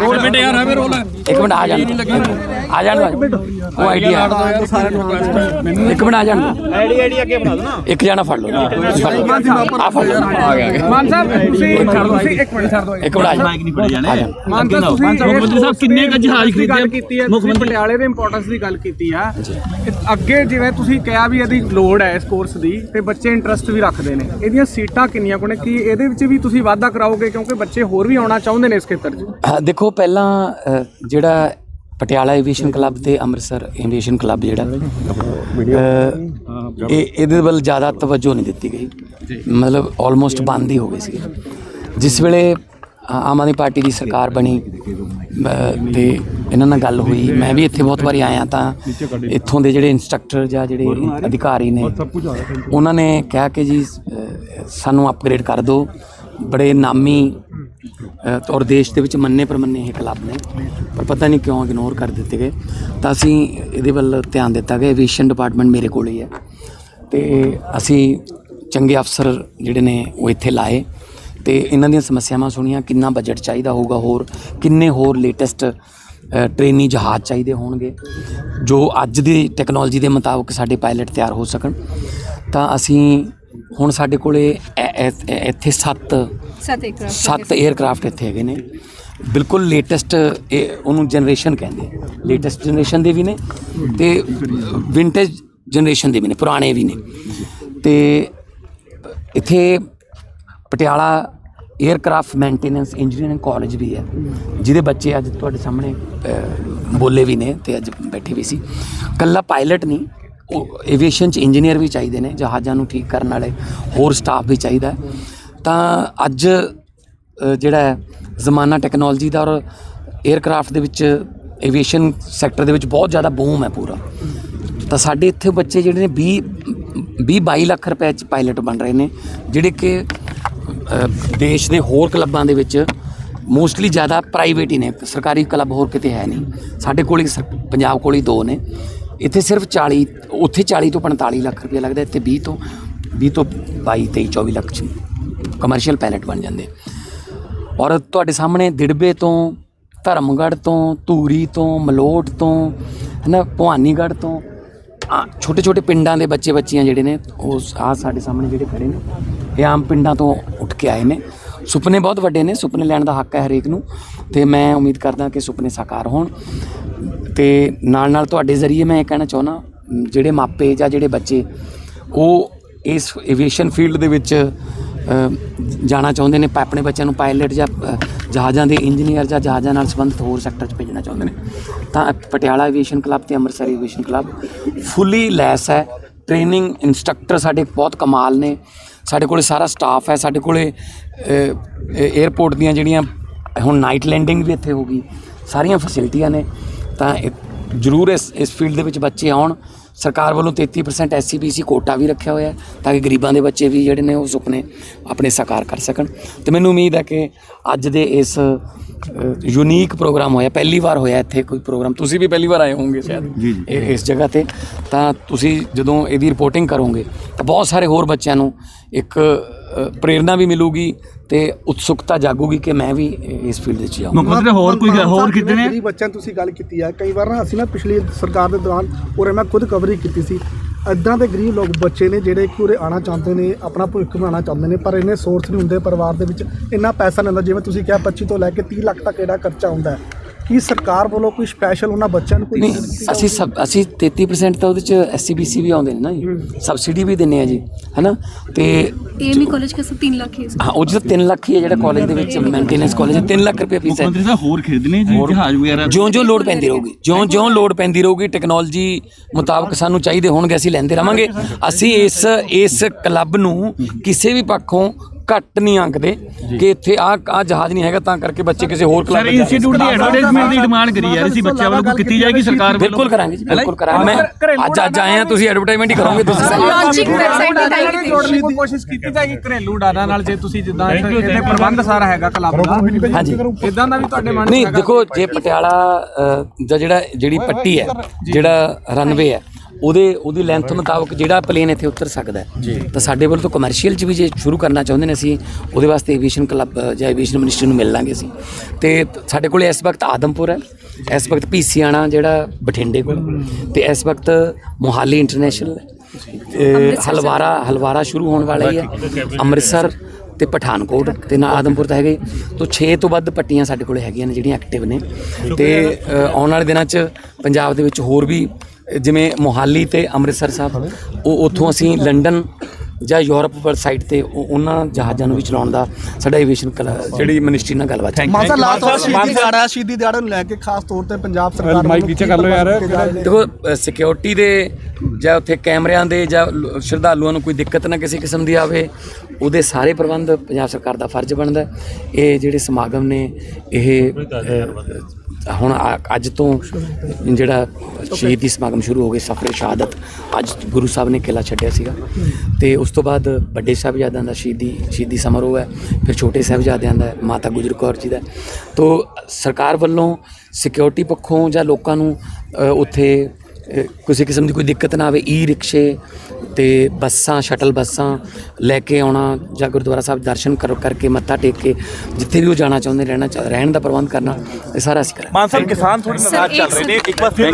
Role minute ਯਾਰ ਹੈ role. ਇੱਕ ਮਿੰਟ ਆ ਜਾਣ ਆ ਜਾਣ ਦਿਓ। ਉਹ ਆਈਡੀਆ ਯਾਰ ਸਾਰਿਆਂ ਨੂੰ ਰਿਕੁਐਸਟ ਮੈਨੂੰ ਇੱਕ ਮਿੰਟ ਆ ਜਾਣ ਦਿਓ। ਆਈਡੀ ਆਈਡੀ ਅੱਗੇ ਬਣਾ ਦੋ ਨਾ। ਇੱਕ ਜਣਾ ਫੜ ਲਓ ਫੜ ਲਓ ਆ ਫੜ ਲਓ। ਆ ਗਿਆ ਆ ਗਿਆ। ਮਾਨ ਸਾਹਿਬ ਤੁਸੀਂ ਤੁਸੀਂ ਇੱਕ ਮਿੰਟ ਛੱਡ ਦਿਓ। ਇੱਕ ਮਿੰਟ ਆ ਮਾਈਕ ਨਹੀਂ ਫੜੇ ਜਾਣੇ। ਮਾਨ ਸਾਹਿਬ ਤੁਸੀਂ ਮੁੱਖ ਮੰਤਰੀ ਸਾਹਿਬ ਕਿੰਨੇ ਕੁ ਜਹਾਜ਼ ਗੱਲ ਖਰੀਦੇ? ਕੀਤੀ ਹੈ ਮੁੱਖ ਮੰਤਰੀ- ਪਟਿਆਲੇ ਦੇ ਇੰਪੋਰਟੈਂਸ ਦੀ ਗੱਲ ਕੀਤੀ ਆ। ਇਹ ਅੱਗੇ ਜਿਵੇਂ ਤੁਸੀਂ ਕਿਹਾ ਵੀ ਇਹਦੀ ਲੋੜ ਹੈ ਇਸ ਕੋਰਸ ਦੀ ਤੇ ਬੱਚੇ ਇੰਟਰਸਟ ਵੀ ਰੱਖਦੇ ਨੇ। ਇਹਦੀਆਂ ਸੀਟਾਂ ਕਿੰਨੀਆਂ ਕੋਨੇ ਕੀ ਇਹਦੇ ਵਿੱਚ ਵੀ ਤੁਸੀਂ ਵਾਅਦਾ ਕਰਾਓਗੇ? ਕਿਉਂਕਿ ਬੱਚੇ ਹੋਰ ਵੀ ਆਉਣਾ ਚਾਹੁੰਦੇ ਨੇ ਇਸ ਖੇਤਰ 'ਚ। ਹਾਂ, ਦੇਖੋ ਪਹਿਲਾਂ ਅ, ਜਿਹੜਾ ਪਟਿਆਲਾ ਐਵੀਏਸ਼ਨ ਕਲੱਬ ਤੇ ਅੰਮ੍ਰਿਤਸਰ ਐਵੀਏਸ਼ਨ ਕਲੱਬ ਜਿਹੜਾ ਅ, ਇਹ ਇਹਦੇ ਵੱਲ ਜ਼ਿਆਦਾ ਤਵੱਜੋ ਨਹੀਂ ਦਿੱਤੀ ਗਈ। ਮਤਲਬ ਆਲਮੋਸਟ ਬੰਦ ਹੀ ਹੋ ਗਏ ਸੀ। ਜਿਸ ਵੇਲੇ ਆ- ਆਮ ਆਦਮੀ ਪਾਰਟੀ ਦੀ ਸਰਕਾਰ ਬਣੀ ਅ, ਤੇ ਇਹਨਾਂ ਨਾਲ ਗੱਲ ਹੋਈ ਮੈਂ ਵੀ ਇੱਥੇ ਬਹੁਤ ਵਾਰੀ ਆਇਆ ਤਾਂ ਇੱਥੋਂ ਦੇ ਜਿਹੜੇ ਇੰਸਟ੍ਰਕਟਰ ਜਾਂ ਜਿਹੜੇ ਅਧਿਕਾਰੀ ਨੇ ਉਹਨਾਂ ਨੇ ਕਿਹਾ ਕਿ ਜੀ ਅ, ਸਾਨੂੰ ਅਪਗ੍ਰੇਡ ਕਰ ਦਿਓ। ਬੜੇ ਨਾਮੀ ਅ, ਔਰ ਦੇਸ਼ ਦੇ ਵਿੱਚ ਮੰਨੇ ਪ੍ਰਮੰਨੇ ਇਹ ਕਲੱਬ ਨੇ। ਪਰ ਪਤਾ ਨਹੀਂ ਕਿਉਂ ਇਗਨੋਰ ਕਰ ਦਿੱਤੇ ਗਏ। ਤਾਂ ਅਸੀਂ ਇਹਦੇ ਵੱਲ ਧਿਆਨ ਦਿੱਤਾ ਗਿਆ। ਐਵੀਏਸ਼ਨ ਡਿਪਾਰਟਮੈਂਟ ਮੇਰੇ ਕੋਲ ਹੀ ਹੈ। ਤੇ ਅਸੀਂ ਚੰਗੇ ਅਫਸਰ ਜਿਹੜੇ ਨੇ ਉਹ ਇੱਥੇ ਲਾਏ। ਤੇ ਇਹਨਾਂ ਦੀਆਂ ਸਮੱਸਿਆਵਾਂ ਸੁਣੀਆਂ। ਕਿੰਨਾ ਬਜਟ ਚਾਹੀਦਾ ਹੋਊਗਾ ਹੋਰ? ਕਿੰਨੇ ਹੋਰ ਲੇਟੈਸਟ ਟ੍ਰੇਨੀ ਜਹਾਜ਼ ਚਾਹੀਦੇ ਹੋਣਗੇ? ਜੋ ਅੱਜ ਦੀ ਟੈਕਨੋਲੋਜੀ ਦੇ ਮੁਤਾਬਕ ਸਾਡੇ ਪਾਇਲਟ ਤਿਆਰ ਹੋ ਸਕਣ। ਤਾਂ ਅਸੀਂ ਹੁਣ ਸਾਡੇ ਕੋਲੇ ਐ- ਐ- ਇੱਥੇ 7 ਸਤ ਇੱਕ ਸੱਤ 에ਅਰਕ੍ਰਾਫਟ ਇੱਥੇ ਹੈਗੇ ਨੇ। ਬਿਲਕੁਲ ਲੇਟੈਸਟ ਉਹਨੂੰ ਜਨਰੇਸ਼ਨ ਕਹਿੰਦੇ ਲੇਟੈਸਟ ਜਨਰੇਸ਼ਨ ਦੇ ਵੀ ਨੇ ਤੇ ਵਿੰਟੇਜ ਜਨਰੇਸ਼ਨ ਦੇ ਵੀ ਨੇ ਪੁਰਾਣੇ ਵੀ ਨੇ। ਤੇ ਇੱਥੇ Patiala aircraft maintenance engineering college ਵੀ ਹੈ ਜਿਹਦੇ ਬੱਚੇ ਅੱਜ ਤੁਹਾਡੇ ਸਾਹਮਣੇ ਬੋਲੇ ਵੀ ਨੇ ਤੇ ਅੱਜ ਬੈਠੇ ਵੀ ਸੀ। ਕੱਲਾ ਪਾਇਲਟ ਨਹੀਂ ਉਹ ਐਵੀਏਸ਼ਨ ਚ ਇੰਜੀਨੀਅਰ ਵੀ ਚਾਹੀਦੇ ਨੇ ਜਹਾਜ਼ਾਂ ਨੂੰ ਠੀਕ ਕਰਨ ਵਾਲੇ ਹੋਰ ਸਟਾਫ ਵੀ ਚਾਹੀਦਾ। ਹੈ। ਤਾਂ ਅੱਜ ਜਿਹੜਾ ਜ਼ਮਾਨਾ ਟੈਕਨੋਲੋਜੀ ਦਾ ਔਰ 에ਅਰਕ੍ਰਾਫਟ ਦੇ ਵਿੱਚ ਐਵੀਏਸ਼ਨ ਸੈਕਟਰ ਦੇ ਵਿੱਚ ਬਹੁਤ ਜ਼ਿਆਦਾ ਬੂਮ ਹੈ ਪੂਰਾ। ਤਾਂ ਸਾਡੇ ਇੱਥੇ ਬੱਚੇ ਜਿਹੜੇ ਨੇ 20 20 22 ਲੱਖ ਰੁਪਏ ਚ ਪਾਇਲਟ ਬਣ ਰਹੇ ਨੇ, ਜਿਹੜੇ ਕਿ ਦੇਸ਼ ਦੇ ਹੋਰ ਕਲੱਬਾਂ ਦੇ ਵਿੱਚ ਮੋਸਟਲੀ ਜ਼ਿਆਦਾ ਪ੍ਰਾਈਵੇਟ ਹੀ ਨੇ, ਸਰਕਾਰੀ ਕਲੱਬ ਹੋਰ ਕਿਤੇ ਹੈ ਨਹੀਂ। ਸਾਡੇ ਕੋਲ ਹੀ ਸਰ- ਪੰਜਾਬ ਕੋਲ ਹੀ ਦੋ ਨੇ। ਇੱਥੇ ਸਿਰਫ 40 ਉੱਥੇ 40 ਤੋਂ 45 ਲੱਖ ਰੁਪਏ ਲੱਗਦਾ, ਇੱਥੇ 20 ਤੋਂ 20 ਤੋਂ 22 23 24 ਲੱਖ ਚ। ਕਮਰਸ਼ੀਅਲ ਪੈਲਟ ਬਣ ਜਾਂਦੇ। ਔਰ ਤੁਹਾਡੇ ਸਾਹਮਣੇ ਦਿੜਬੇ ਤੋਂ, ਧਰਮਗੜ੍ਹ ਤੋਂ, ਧੂਰੀ ਤੋਂ, ਮਲੋਟ ਤੋਂ, ਹਨਾ, ਭਵਾਨੀਗੜ੍ਹ ਤੋਂ ਛੋਟੇ ਛੋਟੇ ਪਿੰਡਾਂ ਦੇ ਬੱਚੇ ਬੱਚੀਆਂ ਜਿਹੜੇ ਨੇ, ਉਹ ਆ ਸਾਡੇ ਸਾਹਮਣੇ ਜਿਹੜੇ ਖੜੇ ਨੇ, ਇਹ ਆਮ ਪਿੰਡਾਂ ਤੋਂ ਉੱਠ ਕੇ ਆਏ ਨੇ। ਸੁਪਨੇ ਬਹੁਤ ਵੱਡੇ ਨੇ, ਸੁਪਨੇ ਲੈਣ ਦਾ ਹੱਕ ਹੈ ਹਰੇਕ ਨੂੰ। ਤੇ ਮੈਂ ਉਮੀਦ ਕਰਦਾ ਕਿ ਸੁਪਨੇ ਸਾਕਾਰ ਹੋਣ। ਤੇ ਨਾਲ ਨਾਲ ਤੁਹਾਡੇ ਜ਼ਰੀਏ ਮੈਂ ਇਹ ਕਹਿਣਾ ਚਾਹੁੰਦਾ, ਜਿਹੜੇ ਮਾਪੇ ਜਾਂ ਜਿਹੜੇ ਬੱਚੇ, ਉਹ ਇਸ ਏਵੀਏਸ਼ਨ ਫੀਲਡ ਦੇ ਵਿੱਚ ਜਾਣਾ ਚਾਹੁੰਦੇ ਨੇ, ਪ- ਆਪਣੇ ਬੱਚਿਆਂ ਨੂੰ ਪਾਇਲਟ ਜਾਂ ਜਹਾਜ਼ਾਂ ਦੇ ਇੰਜੀਨੀਅਰ ਜਾਂ ਜਹਾਜ਼ਾਂ ਨਾਲ ਸੰਬੰਧਿਤ ਹੋਰ ਸੈਕਟਰ 'ਚ ਭੇਜਣਾ ਚਾਹੁੰਦੇ ਨੇ। ਤਾਂ ਪਟਿਆਲਾ ਐਵੀਏਸ਼ਨ ਕਲੱਬ ਤੇ ਅੰਮ੍ਰਿਤਸਰ ਐਵੀਏਸ਼ਨ ਕਲੱਬ ਫੁੱਲੀ ਲੈਸ ਹੈ। ਟ੍ਰੇਨਿੰਗ ਇਨਸਟ੍ਰਕਟਰ ਸਾਡੇ ਬਹੁਤ ਕਮਾਲ ਨੇ। ਸਾਡੇ ਕੋਲੇ ਸਾਰਾ ਸਟਾਫ ਹੈ। ਸਾਡੇ ਕੋਲੇ 에ਅਰਪੋਰਟ ਦੀਆਂ ਜਿਹੜੀਆਂ, ਹੁਣ ਨਾਈਟ ਲੈਂਡਿੰਗ ਵੀ ਇੱਥੇ ਹੋਗੀ ਸਾਰੀਆਂ ਫੈਸਿਲਿਟੀਆਂ ਨੇ। ਤਾਂ ਜ਼ਰੂਰ ਇਸ ਇਸ ਫੀਲਡ ਦੇ ਵਿੱਚ ਬੱਚੇ ਆਉਣ। ਸਰਕਾਰ ਵੱਲੋਂ 33% ਐਸਸੀਬੀਸੀ ਕੋਟਾ ਵੀ ਰੱਖਿਆ ਹੋਇਆ ਤਾਂ ਕਿ ਗਰੀਬਾਂ ਦੇ ਬੱਚੇ ਵੀ ਜਿਹੜੇ ਨੇ ਉਹ ਸੁਪਨੇ ਆਪਣੇ ਸਾਕਾਰ ਕਰ ਸਕਣ। ਤੇ ਮੈਨੂੰ ਉਮੀਦ ਹੈ ਕਿ ਅੱਜ ਦੇ ਇਸ ਯੂਨੀਕ ਪ੍ਰੋਗਰਾਮ ਹੋਇਆ ਪਹਿਲੀ ਵਾਰ ਹੋਇਆ ਇੱਥੇ ਕੋਈ ਪ੍ਰੋਗਰਾਮ ਤੁਸੀਂ ਵੀ ਪਹਿਲੀ ਵਾਰ ਆਏ ਹੋਵੋਗੇ ਸ਼ਾਇਦ ਇਹ- ਇਸ ਜਗ੍ਹਾ ਤੇ। ਤਾਂ ਤੁਸੀਂ ਜਦੋਂ ਇਹਦੀ ਰਿਪੋਰਟਿੰਗ ਕਰੋਗੇ ਤਾਂ ਬਹੁਤ ਸਾਰੇ ਹੋਰ ਬੱਚਿਆਂ ਨੂੰ ਇੱਕ ਪ੍ਰੇਰਣਾ ਵੀ ਮਿਲੂਗੀ ਤੇ ਉਤਸੁਕਤਾ ਜਾਗੂਗੀ ਕਿ ਮੈਂ ਵੀ ਇਸ ਫੀਲਡ ਵਿੱਚ ਜਾਵਾਂ ਮੰਤਰੀ ਹੋਰ ਕੋਈ ਹੋਰ ਕਿਤੇ ਨੇ? ਬੱਚਿਆਂ ਤੁਸੀਂ ਗੱਲ ਕੀਤੀ ਆ ਕਈ ਵਾਰ ਨਾ ਅਸੀਂ ਨਾ ਪਿਛਲੀ ਸਰਕਾਰ ਦੇ ਦੌਰਾਨ ਉਰੇ ਮੈਂ ਖੁਦ ਕਵਰੀ ਕੀਤੀ ਸੀ। ਇਦਾਂ ਦੇ ਗਰੀਬ ਲੋਕ ਬੱਚੇ ਨੇ ਜਿਹੜੇ ਕਿ ਉਰੇ ਆਣਾ ਚਾਹੁੰਦੇ ਨੇ, ਆਪਣਾ ਭਵਿੱਖ ਬਣਾਉਣਾ ਚਾਹੁੰਦੇ ਨੇ, ਪਰ ਇੰਨੇ ਸੋਰਸ ਨਹੀਂ ਹੁੰਦੇ ਪਰਿਵਾਰ ਦੇ ਵਿੱਚ, ਇੰਨਾ ਪੈਸਾ ਨਹੀਂ ਹੁੰਦਾ, ਜਿਵੇਂ ਤੁਸੀਂ ਕਿਹਾ 25 ਤੋਂ ਲੈ ਕੇ 30 ਲੱਖ ਤੱਕ ਇਹਦਾ ਖਰਚਾ ਹੁੰਦਾ ਹੈ। ਕੀ ਸਰਕਾਰ ਵੱਲੋਂ ਕੋਈ ਸਪੈਸ਼ਲ ਉਹਨਾਂ ਬੱਚਿਆਂ ਨੂੰ ਕੋਈ ਨਹੀਂ ਮਦਦ ਕੀਤੀ ਅਸੀਂ ਸਭ ਅਸੀਂ 33% ਤਾਂ ਉਹਦੇ ਚ ਐਸਸੀਬੀਸੀ ਵੀ ਆਉਂਦੇ ਨੇ ਨਾ ਜੀ ਸਬਸਿਡੀ ਵੀ ਦਿੰਨੇ ਆ ਜੀ ਹੈਨਾ ਤੇ ਏਮੀ ਕਾਲਜ का सब तीन लाख है ਹਾਂ ਉਹ ਜਿਹੜਾ 3 ਲੱਖ ਹੀ ਹੈ ਜਿਹੜਾ ਕਾਲਜ ਦੇ ਵਿੱਚ ਮੇਨਟੇਨੈਂਸ ਕਾਲਜ ਹੈ 3 ਲੱਖ ਰੁਪਏ ਮੁੱਖ ਫੀਸ ਹੈ ਮੰਤਰੀ ਸਾਹਿਬ ਹੋਰ ਖਰੀਦਨੇ ਜੀ ਜਹਾਜ਼ ਵਗੈਰਾ ਜਿਉਂ ਜਿਉਂ ਲੋਡ ਪੈਂਦੀ ਰਹੂਗੀ ਜਿਉਂ ਜਿਉਂ ਲੋਡ ਪੈਂਦੀ ਰਹੂਗੀ ਟੈਕਨੋਲੋਜੀ ਮੁਤਾਬਕ ਸਾਨੂੰ ਚਾਹੀਦੇ ਹੋਣਗੇ ਅਸੀਂ ਲੈਂਦੇ ਰਵਾਂਗੇ ਅਸੀਂ ਇਸ ਇਸ ਕਲੱਬ ਨੂੰ ਕਿਸੇ ਵੀ ਪੱਖੋਂ ਘੱਟ ਨਹੀਂ ਆਂਕਦੇ ਕਿ ਇੱਥੇ ਆ ਆ ਜਹਾਜ਼ ਨਹੀਂ ਹੈਗਾ ਤਾਂ ਕਰਕੇ ਬੱਚੇ ਕਿਸੇ ਹੋਰ ਕਲਾਸ ਸਰ ਇੰਸਟੀਚਿਊਟ ਦੀ ਐਡਵਰਟਾਈਜ਼ਮੈਂਟ ਦੀ ਡਿਮਾਂਡ ਕਰੀ ਯਾਰ ਅਸੀਂ ਬੱਚਿਆਂ ਵੱਲੋਂ ਕੀਤੀ ਜਾਏਗੀ ਸਰਕਾਰ ਵੱਲੋਂ। ਬਿਲਕੁਲ ਕਰਾਂਗੇ ਜੀ ਬਿਲਕੁਲ ਕਰਾਂਗੇ। ਮੈਂ ਅੱਜ ਅੱਜ ਆਏ ਆ ਤੁਸੀਂ ਐਡਵਰਟਾਈਜ਼ਮੈਂਟ ਹੀ ਕਰੋਗੇ ਤੁਸੀਂ। ਲਾਂਚਿੰਗ ਵੈਬਸਾਈਟ ਦੀ ਕੋਸ਼ਿਸ਼ ਕੀਤੀ ਜਾਏਗੀ? ਘਰੇਲੂ ਨਾਲ ਜੇ ਤੁਸੀਂ ਜਿੱਦਾਂ ਇਹਦੇ ਪ੍ਰਬੰਧ ਸਾਰਾ ਹੈਗਾ ਕਲੱਬ ਦਾ ਹਾਂਜੀ। ਇਦਾਂ ਦਾ ਵੀ ਤੁਹਾਡੇ ਮਨ ਨਹੀਂ ਦੇਖੋ ਜੇ ਪਟਿਆਲਾ ਜਿਹੜਾ ਜਿਹੜੀ ਪੱਟੀ ਹੈ ਜਿਹੜਾ ਰਨਵੇ ਹੈ ਉਹਦੇ ਉਹਦੀ ਲੈਂਥ ਮੁਤਾਬਕ ਜਿਹੜਾ ਪਲੇਨ ਇੱਥੇ ਉਤਰ ਸਕਦਾ ਹੈ। ਤਾਂ ਸਾਡੇ ਵੱਲ ਤੋਂ ਕਮਰਸ਼ੀਅਲ ਚ ਵੀ ਜੇ ਸ਼ੁਰੂ ਕਰਨਾ ਚਾਹੁੰਦੇ ਨੇ ਅਸੀਂ ਉਹਦੇ ਵਾਸਤੇ ਏਵੀਏਸ਼ਨ ਕਲੱਬ ਜਾਂ ਏਵੀਏਸ਼ਨ ਮਿਨਿਸਟਰੀ ਨੂੰ ਮਿਲ ਲਾਂਗੇ ਅਸੀਂ। ਤੇ ਸਾਡੇ ਕੋਲ ਇਸ ਵਕਤ ਆਦਮਪੁਰ ਹੈ। ਇਸ ਵਕਤ ਪੀਸੀਆਣਾ ਜਿਹੜਾ ਬਠਿੰਡੇ ਕੋਲ। ਤੇ ਇਸ ਵਕਤ ਮੋਹਾਲੀ ਇੰਟਰਨੈਸ਼ਨਲ ਹਲਵਾਰਾ ਹਲਵਾਰਾ ਸ਼ੁਰੂ ਹੋਣ ਵਾਲਾ ਹੀ ਹੈ। ਅੰਮ੍ਰਿਤਸਰ ਤੇ ਪਠਾਨਕੋਟ ਤੇ ਨਾ ਆਦਮਪੁਰ ਤਾਂ ਹੈਗੇ। ਤੋਂ 6 ਤੋਂ ਵੱਧ ਪੱਟੀਆਂ ਸਾਡੇ ਕੋਲ ਹੈਗੀਆਂ ਨੇ ਜਿਹੜੀਆਂ ਐਕਟਿਵ ਨੇ। ਤੇ ਆਉਣ ਵਾਲੇ ਦਿਨਾਂ 'ਚ ਪੰਜਾਬ ਦੇ ਵਿੱਚ ਹੋਰ ਵੀ ਜਿਵੇਂ ਮੋਹਾਲੀ ਤੇ ਅੰਮ੍ਰਿਤਸਰ ਸਾਹਿਬ ਉਹ ਉੱਥੋਂ ਅਸੀਂ ਲੰਡਨ ਜਾਂ ਯੂਰਪ ਵਾਲ ਸਾਈਡ ਤੇ ਉਹ- ਉਹਨਾਂ ਜਹਾਜ਼ਾਂ ਨੂੰ ਵੀ ਚਲਾਉਣ ਦਾ ਸਾਡਾ ਏਵੀਏਸ਼ਨ ਜਿਹੜੀ ਮਿਨਿਸਟਰੀ ਨਾਲ ਗੱਲਬਾਤ ਹੈ ਮਾਨਸਾ ਲਾਸਟ ਵਾਰ ਸ਼ਹੀਦੀ ਦਿਹਾੜਾ ਸ਼ਹੀਦੀ ਦਿਹਾੜੇ ਨੂੰ ਲੈ ਕੇ ਖਾਸ ਤੌਰ ਤੇ ਪੰਜਾਬ ਸਰਕਾਰ ਮਾਈਕ ਪਿੱਛੇ ਕਰ ਲਓ ਯਾਰ, ਦੇਖੋ ਸਿਕਿਉਰਿਟੀ ਦੇ ਜਾਂ ਉੱਥੇ ਕੈਮਰਿਆਂ ਦੇ ਜਾਂ ਲ- ਸ਼ਰਧਾਲੂਆਂ ਨੂੰ ਕੋਈ ਦਿੱਕਤ ਨਾ ਕਿਸੇ ਕਿਸਮ ਦੀ ਆਵੇ ਉਹਦੇ ਸਾਰੇ ਪ੍ਰਬੰਧ ਪੰਜਾਬ ਸਰਕਾਰ ਦਾ ਫਰਜ਼ ਬਣਦਾ। ਹੈ। ਇਹ ਜਿਹੜੇ ਸਮਾਗਮ ਨੇ ਇਹ ਅ, ਹੁਣ ਆ- ਅੱਜ ਤੋਂ ਜਿਹੜਾ ਸ਼ਹੀਦੀ ਸਮਾਗਮ ਸ਼ੁਰੂ ਹੋ ਗਏ ਸਫਰੇ ਸ਼ਹਾਦਤ ਅੱਜ ਗੁਰੂ ਸਾਹਿਬ ਨੇ ਕਿਲਾ ਛੱਡਿਆ ਸੀਗਾ। ਤੇ ਉਸ ਤੋਂ ਬਾਅਦ ਵੱਡੇ ਸਾਹਿਬਜ਼ਾਦਿਆਂ ਦਾ ਸ਼ਹੀਦੀ ਸ਼ਹੀਦੀ ਸਮਾਰੋਹ ਹੈ ਫਿਰ ਛੋਟੇ ਸਾਹਿਬਜ਼ਾਦਿਆਂ ਦਾ ਹੈ, ਮਾਤਾ ਗੁਜਰ ਕੌਰ ਜੀ ਦਾ। ਹੈ। ਤੋ ਸਰਕਾਰ ਵੱਲੋਂ ਸਿਕਿਉਰਿਟੀ ਪੱਖੋਂ ਜਾਂ ਲੋਕਾਂ ਨੂੰ ਅ, ਉੱਥੇ ਕਿਸੇ ਕਿਸਮ ਦੀ ਕੋਈ ਦਿੱਕਤ ਨਾ ਆਵੇ ਈ ਰਿਕਸ਼ੇ ਤੇ ਬੱਸਾਂ ਸ਼ਟਲ ਬੱਸਾਂ ਲੈ ਕੇ ਆਉਣਾ ਜਾਂ ਗੁਰਦੁਆਰਾ ਸਾਹਿਬ ਦਰਸ਼ਨ ਕਰ ਕਰਕੇ ਮੱਥਾ ਟੇਕ ਕੇ ਜਿੱਥੇ ਵੀ ਉਹ ਜਾਣਾ ਚਾਹੁੰਦੇ ਰਹਿਣਾ ਚਾਹ- ਰਹਿਣ ਦਾ ਪ੍ਰਬੰਧ ਕਰਨਾ ਇਹ ਸਾਰਾ ਅਸੀਂ ਕਰਾਂਗੇ। ਮਾਨ ਸਾਹਿਬ ਕਿਸਾਨ ਥੋੜੀ ਨਾਰਾਜ਼ ਚੱਲ ਰਹੇ ਨੇ। ਇੱਕ ਵਾਰ ਫਿਰ